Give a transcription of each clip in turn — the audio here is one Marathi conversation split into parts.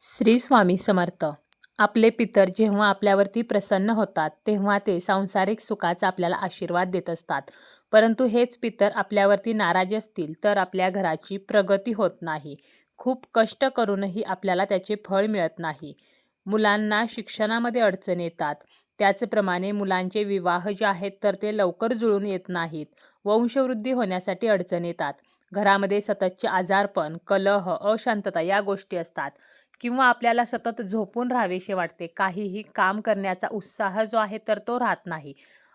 श्री स्वामी समर्थ. आपले पितर जेव्हा आपल्यावरती प्रसन्न होतात तेव्हा ते सांसारिक सुखाचा आपल्याला आशीर्वाद देत असतात. परंतु हेच पितर आपल्यावरती नाराज असतील तर आपल्या घराची प्रगती होत नाही. खूप कष्ट करूनही आपल्याला त्याचे फळ मिळत नाही. मुलांना शिक्षणामध्ये अडचण येतात. त्याचप्रमाणे मुलांचे विवाह जे आहेत तर ते लवकर जुळून येत नाहीत. वंशवृद्धी होण्यासाठी अडचण येतात. घरामध्ये सततचे आजारपण कलह अशांतता या गोष्टी असतात. किंवा आपल्याला सतत झोपून राहावेसे वाटते. काहीही काम करण्याचा उत्साह जो आहे तर तो राहत नाही.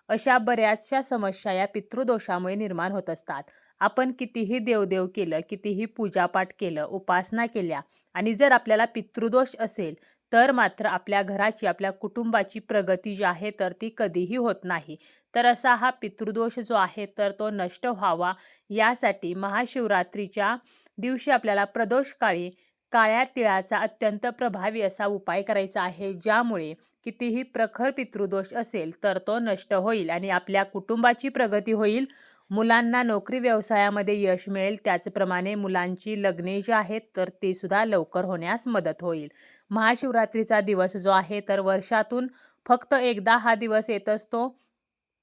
अशा बऱ्याचशा समस्या या पितृदोषामुळे निर्माण होत असतात. आपण कितीही देवदेव केलं कितीही पूजापाठ केलं उपासना केल्या आणि जर आपल्याला पितृदोष असेल तर मात्र आपल्या घराची आपल्या कुटुंबाची प्रगती जी आहे तर ती कधीही होत नाही. तर असा हा पितृदोष जो आहे तर तो नष्ट व्हावा यासाठी महाशिवरात्रीच्या दिवशी आपल्याला प्रदोषकाळी काळ्या तिळाचा अत्यंत प्रभावी असा उपाय करायचा आहे ज्यामुळे कितीही प्रखर पितृदोष असेल तर तो नष्ट होईल आणि आपल्या कुटुंबाची प्रगती होईल. मुलांना नोकरी व्यवसायामध्ये यश मिळेल त्याचप्रमाणे मुलांची लग्ने जी आहेत तर ती सुद्धा लवकर होण्यास मदत होईल. महाशिवरात्रीचा दिवस जो आहे तर वर्षातून फक्त एकदा हा दिवस येत असतो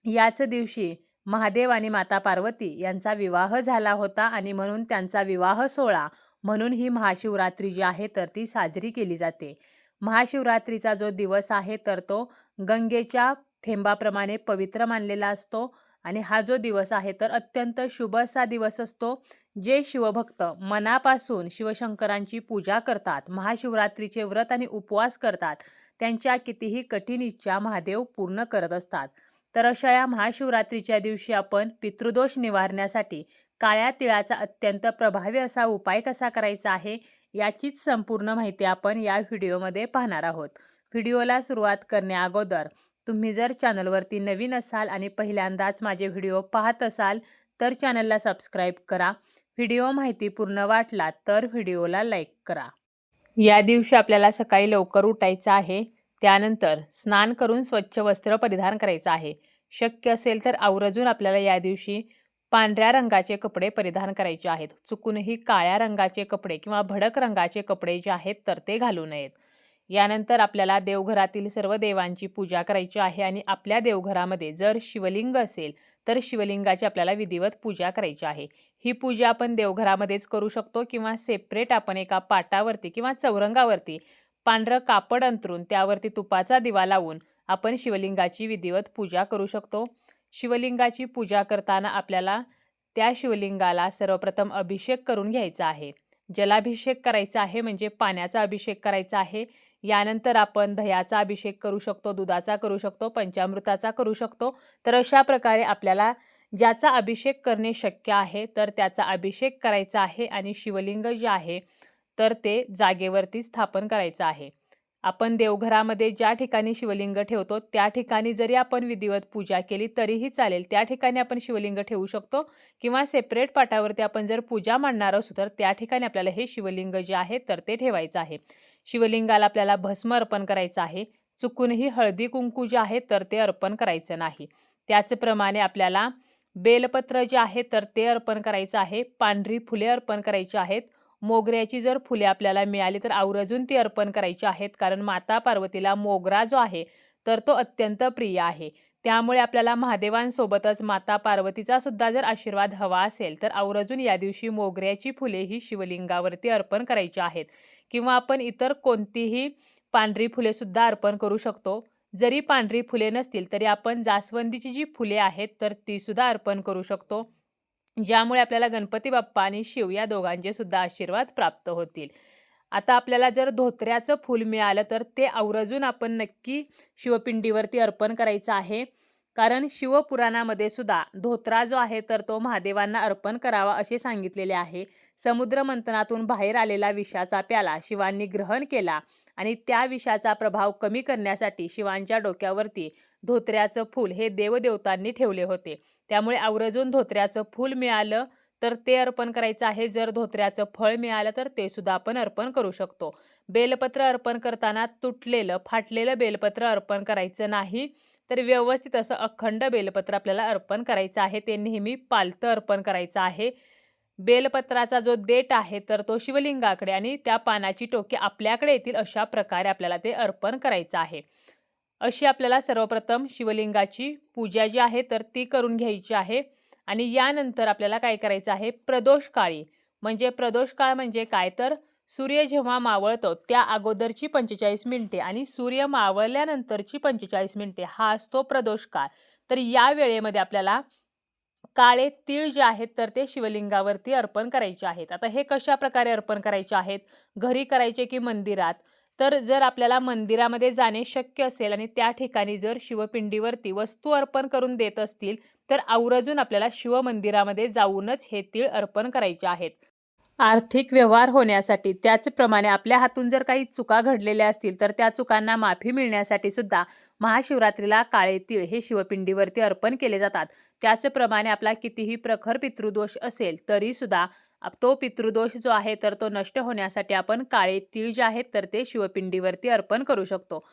याच दिवशी महादेव आणि माता पार्वती यांचा विवाह झाला होता आणि म्हणून त्यांचा विवाह सोहळा म्हणून ही महाशिवरात्री जी आहे तर ती साजरी केली जाते. महाशिवरात्रीचा जो दिवस आहे तर तो गंगेच्या थेंबाप्रमाणे पवित्र मानलेला असतो आणि हा जो दिवस आहे तर अत्यंत शुभ असा दिवस असतो जे शिवभक्त मनापासून शिवशंकरांची पूजा करतात महाशिवरात्रीचे व्रत आणि उपवास करतात त्यांच्या कितीही कठीण इच्छा महादेव पूर्ण करत असतात. तर अशा या महाशिवरात्रीच्या दिवशी आपण पितृदोष निवारण्यासाठी काळ्या तिळाचा अत्यंत प्रभावी असा उपाय कसा करायचा आहे याचीच संपूर्ण माहिती आपण या व्हिडिओमध्ये पाहणार आहोत. व्हिडिओला सुरुवात करण्याअगोदर तुम्ही जर चॅनलवरती नवीन असाल आणि पहिल्यांदाच माझे व्हिडिओ पाहत असाल तर चॅनलला सबस्क्राईब करा. व्हिडिओ माहिती पूर्ण वाटला तर व्हिडिओला लाईक करा. या दिवशी आपल्याला सकाळी लवकर उठायचं आहे त्यानंतर स्नान करून स्वच्छ वस्त्र परिधान करायचं आहे. शक्य असेल तर आवर्जून आपल्याला या दिवशी पांढऱ्या रंगाचे कपडे परिधान करायचे आहेत. चुकूनही काळ्या रंगाचे कपडे किंवा भडक रंगाचे कपडे जे आहेत तर ते घालू नयेत. यानंतर आपल्याला देवघरातील सर्व देवांची पूजा करायची आहे आणि आपल्या देवघरामध्ये जर शिवलिंग असेल तर शिवलिंगाची आपल्याला विधिवत पूजा करायची आहे. ही पूजा आपण देवघरामध्येच करू शकतो किंवा सेपरेट आपण एका पाटावरती किंवा चौरंगावरती पांढरं कापड अंतरून त्यावरती तुपाचा दिवा लावून आपण शिवलिंगाची विधिवत पूजा करू शकतो. शिवलिंगाची पूजा करताना आपल्याला त्या शिवलिंगाला सर्वप्रथम अभिषेक करून घ्यायचा आहे. जलाभिषेक करायचा आहे म्हणजे पाण्याचा अभिषेक करायचा आहे. यानंतर आपण दह्याचा अभिषेक करू शकतो दुधाचा करू शकतो पंचामृताचा करू शकतो. तर अशा प्रकारे आपल्याला ज्याचा अभिषेक करणे शक्य आहे तर त्याचा अभिषेक करायचा आहे आणि शिवलिंग जे आहे तर ते जागेवरती स्थापन करायचं आहे. आपण देवघरामध्ये ज्या ठिकाणी शिवलिंग ठेवतो त्या ठिकाणी जरी आपण विधिवत पूजा केली तरीही चालेल. त्या ठिकाणी आपण शिवलिंग ठेवू शकतो किंवा सेपरेट पाटावरती आपण जर पूजा मांडणार असू तर त्या ठिकाणी आपल्याला हे शिवलिंग जे आहे तर ते ठेवायचं आहे. शिवलिंगाला आपल्याला भस्म अर्पण करायचं आहे. चुकूनही हळदी कुंकू जे आहे तर ते अर्पण करायचं नाही. त्याचप्रमाणे आपल्याला बेलपत्र जे आहे तर ते अर्पण करायचं आहे. पांढरी फुले अर्पण करायची आहेत. मोगऱ्याची जर फुले आपल्याला मिळाली तर आवर्जून ती अर्पण करायची आहेत. कारण माता पार्वतीला मोगरा जो आहे तर तो अत्यंत प्रिय आहे. त्यामुळे आपल्याला महादेवांसोबतच माता पार्वतीचा सुद्धा जर आशीर्वाद हवा असेल तर आवर्जून या दिवशी मोगऱ्याची फुले ही शिवलिंगावरती अर्पण करायची आहेत. किंवा आपण इतर कोणतीही पांढरी फुलेसुद्धा अर्पण करू शकतो. जरी पांढरी फुले नसतील तरी आपण जास्वंदीची जी फुले आहेत तर तीसुद्धा अर्पण करू शकतो. ज्यामुळे आपल्याला गणपती बाप्पा आणि शिव या दोघांचे सुद्धा आशीर्वाद प्राप्त होतील. आता आपल्याला जर धोत्र्याचं फूल मिळालं तर ते आवर्जून आपण नक्की शिवपिंडीवरती अर्पण करायचं आहे. कारण शिवपुराणामध्ये सुद्धा धोत्रा जो आहे तर तो महादेवांना अर्पण करावा असे सांगितलेले आहे. समुद्र मंथनातून बाहेर आलेला विषाचा प्याला शिवांनी ग्रहण केला आणि त्या विषाचा प्रभाव कमी करण्यासाठी शिवांच्या डोक्यावरती धोत्र्याचं फूल हे देवदेवतांनी ठेवले होते. त्यामुळे आवर्जून धोत्र्याचं फूल मिळालं तर ते अर्पण करायचं आहे. जर धोत्र्याचं फळ मिळालं तर ते सुद्धा आपण अर्पण करू शकतो. बेलपत्र अर्पण करताना तुटलेलं फाटलेलं बेलपत्र अर्पण करायचं नाही तर व्यवस्थित असं अखंड बेलपत्र आपल्याला अर्पण करायचं आहे. ते नेहमी पालतं अर्पण करायचं आहे. बेलपत्राचा जो देठ आहे तर तो शिवलिंगाकडे आणि त्या पानाची टोके आपल्याकडे येतील अशा प्रकारे आपल्याला ते अर्पण करायचं आहे. अशी आपल्याला सर्वप्रथम शिवलिंगाची पूजा जी आहे तर ती करून घ्यायची आहे. आणि यानंतर आपल्याला काय करायचं आहे? प्रदोष काळी. म्हणजे प्रदोष काळ म्हणजे काय? तर सूर्य जेव्हा मावळतो त्या अगोदरची पंचेचाळीस मिनिटे आणि सूर्य मावळल्यानंतरची पंचेचाळीस मिनिटे हा असतो प्रदोष काळ. तर या वेळेमध्ये आपल्याला काळे तीळ जे आहेत तर ते शिवलिंगावरती अर्पण करायचे आहेत. आता हे कशा प्रकारे अर्पण करायचे आहेत? घरी करायचे की मंदिरात? तर जर आपल्याला मंदिरामध्ये जाणे शक्य असेल आणि त्या ठिकाणी जर शिवपिंडीवरती वस्तू अर्पण करून देत असतील तर आवर्जून आपल्याला शिवमंदिरामध्ये जाऊनच हे तीळ अर्पण करायचे आहेत. आर्थिक व्यवहार होण्यासाठी त्याचप्रमाणे आपल्या हातून जर काही चुका घडलेल्या असतील तर त्या चुकांना माफी मिळण्यासाठी सुद्धा महाशिवरात्रीला काळे तीळ हे शिवपिंडीवरती अर्पण केले जातात. त्याचप्रमाणे आपला कितीही प्रखर पितृदोष असेल तरी सुद्धा तो पितृदोष जो आहे तर तो नष्ट होण्यासाठी आपण काळे तीळ जे आहेत तर ते शिवपिंडीवरती अर्पण करू शकतो.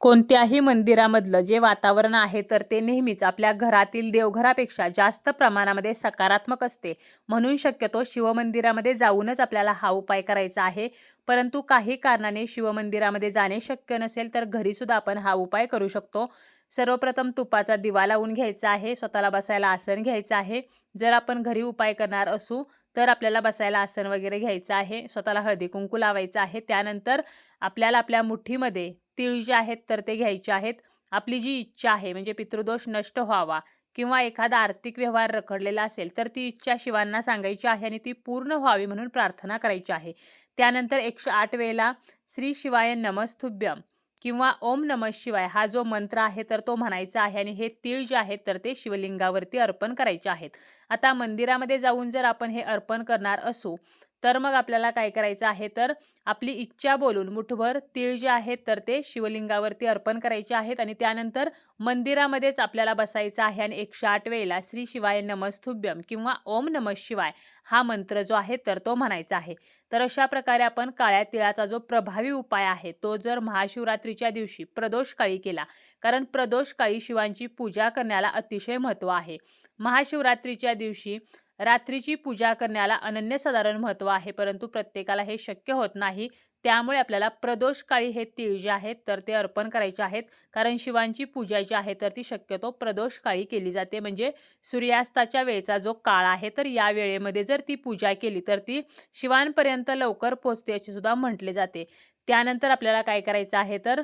कोणत्याही मंदिरामधलं जे वातावरण आहे तर ते नेहमीच आपल्या घरातील देवघरापेक्षा जास्त प्रमाणामध्ये सकारात्मक असते. म्हणून शक्यतो शिवमंदिरामध्ये जाऊनच आपल्याला हा उपाय करायचा आहे. परंतु काही कारणाने शिवमंदिरामध्ये जाणे शक्य नसेल तर घरीसुद्धा आपण हा उपाय करू शकतो. सर्वप्रथम तुपाचा दिवा लावून घ्यायचा आहे स्वतःला बसायला आसन घ्यायचं आहे. जर आपण घरी उपाय करणार असू तर आपल्याला बसायला आसन वगैरे घ्यायचं आहे स्वतःला हळदी कुंकू लावायचं आहे. त्यानंतर आपल्याला आपल्या मुठीमध्ये तिळ जे आहेत तर ते घ्यायचे आहेत. आपली जी इच्छा आहे म्हणजे पितृदोष नष्ट व्हावा किंवा एखादा आर्थिक व्यवहार रखडलेला असेल तर ती इच्छा शिवांना सांगायची आहे आणि ती पूर्ण व्हावी म्हणून प्रार्थना करायची आहे. त्यानंतर एकशे आठ वेळेला श्री शिवाय नमस्तुभ्यम. किंवा ओम नमः शिवाय हा जो मंत्र आहे तर तो म्हणायचा आहे आणि हे तीळ जे आहेत तर ते शिवलिंगावरती अर्पण करायचे आहेत. आता मंदिरामध्ये जाऊन जर आपण हे अर्पण करणार असू तर मग आपल्याला काय करायचं आहे? तर आपली इच्छा बोलून मुठभर तीळ जे आहेत तर ते शिवलिंगावरती अर्पण करायचे आहेत आणि त्यानंतर मंदिरामध्येच आपल्याला बसायचं आहे आणि एकशे आठ वेळेला श्री शिवाय नमस्तुभ्यम किंवा ओम नमः शिवाय हा मंत्र जो आहे तर तो म्हणायचा आहे. तर अशा प्रकारे आपण काळ्या तिळाचा जो प्रभावी उपाय आहे तो जर महाशिवरात्रीच्या दिवशी प्रदोष काळी केला कारण प्रदोष काळी शिवांची पूजा करण्याला अतिशय महत्त्व आहे. महाशिवरात्रीच्या दिवशी रात्रीची पूजा करण्याला अनन्यसाधारण महत्त्व आहे परंतु प्रत्येकाला हे शक्य होत नाही. त्यामुळे आपल्याला प्रदोष काळी हे तीळ जे आहेत तर ते अर्पण करायचे आहेत. कारण शिवांची पूजा जी आहे तर ती शक्यतो प्रदोष काळी केली जाते. म्हणजे सूर्यास्ताच्या वेळेचा जो काळ आहे तर या वेळेमध्ये जर ती पूजा केली तर ती शिवांपर्यंत लवकर पोचते असे सुद्धा म्हटले जाते. त्यानंतर आपल्याला काय करायचं आहे तर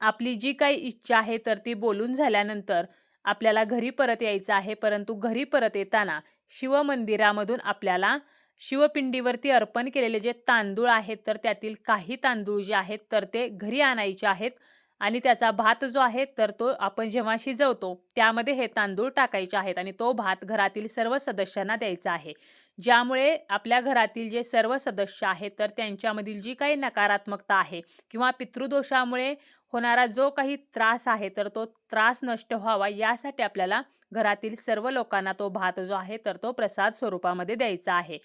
आपली जी काही इच्छा आहे तर ती बोलून झाल्यानंतर आपल्याला घरी परत यायचं आहे परंतु घरी परत येताना शिवमंदिरामधून आपल्याला शिवपिंडीवरती अर्पण केलेले जे तांदूळ आहेत तर त्यातील काही तांदूळ जे आहेत तर ते घरी आणायचे आहेत. आणि त्याचा भात जो आहे तर तो आपण जेव्हा शिजवतो त्यामध्ये हे तांदूळ टाकायचे आहेत आणि तो भात घरातील सर्व सदस्यांना द्यायचा आहे. ज्यामुळे आपल्या घरातील जे सर्व सदस्य आहेत तर त्यांच्यामधील जी काही नकारात्मकता आहे किंवा पितृदोषामुळे होणारा जो काही त्रास आहे तर तो त्रास नष्ट व्हावा यासाठी आपल्याला घरातील सर्व लोकांना तो भात जो आहे तर तो प्रसाद स्वरूपामध्ये द्यायचा आहे.